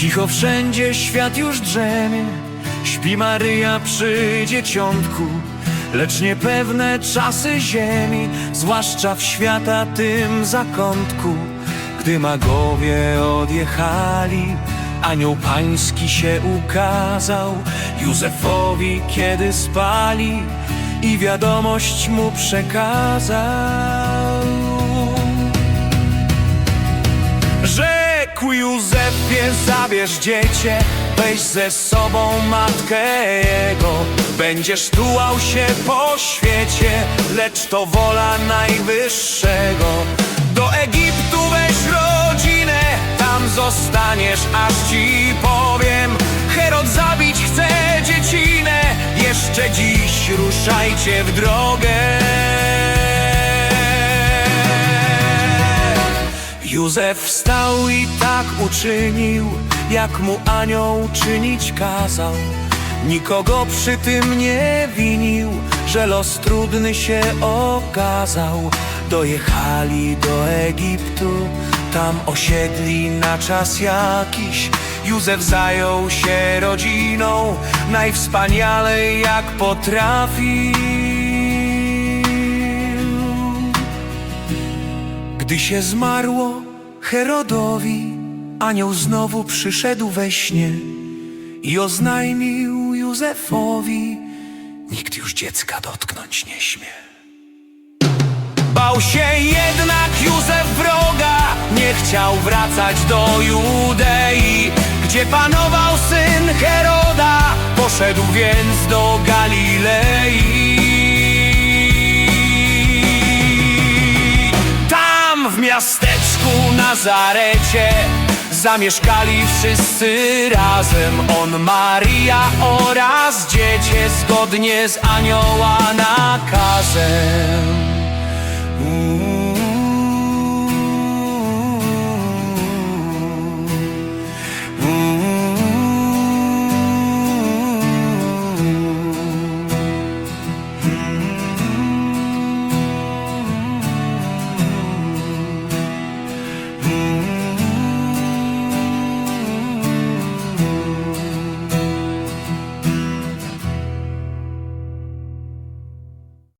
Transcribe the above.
Cicho wszędzie świat już drzemie. Śpi Maryja przy dzieciątku Lecz niepewne czasy ziemi Zwłaszcza w świata tym zakątku. Gdy magowie odjechali Anioł pański się ukazał Józefowi kiedy spali I wiadomość mu przekazał Rzekł Józefie, zabierz dziecię, weź ze sobą matkę jego. Będziesz tułał się po świecie, lecz to wola Najwyższego. Do Egiptu weź rodzinę, tam zostaniesz, aż ci powiem. Herod zabić chce dziecinę, jeszcze dziś ruszajcie w drogę. Józef wstał i tak uczynił, jak mu anioł czynić kazał. Nikogo przy tym nie winił, że los trudny się okazał. Dojechali do Egiptu, tam osiedli na czas jakiś. Józef zajął się rodziną, najwspanialej jak potrafił. Gdy się zmarło Herodowi, anioł znowu przyszedł we śnie i oznajmił Józefowi, nikt już dziecka dotknąć nie śmie. Bał się jednak Józef wroga, nie chciał wracać do Judei, gdzie panował syn Heroda, poszedł więc do Galilei. Tam w miasteczku Nazarecie. Zamieszkali wszyscy razem. On, Maria oraz dziecię Zgodnie z anioła nakazem.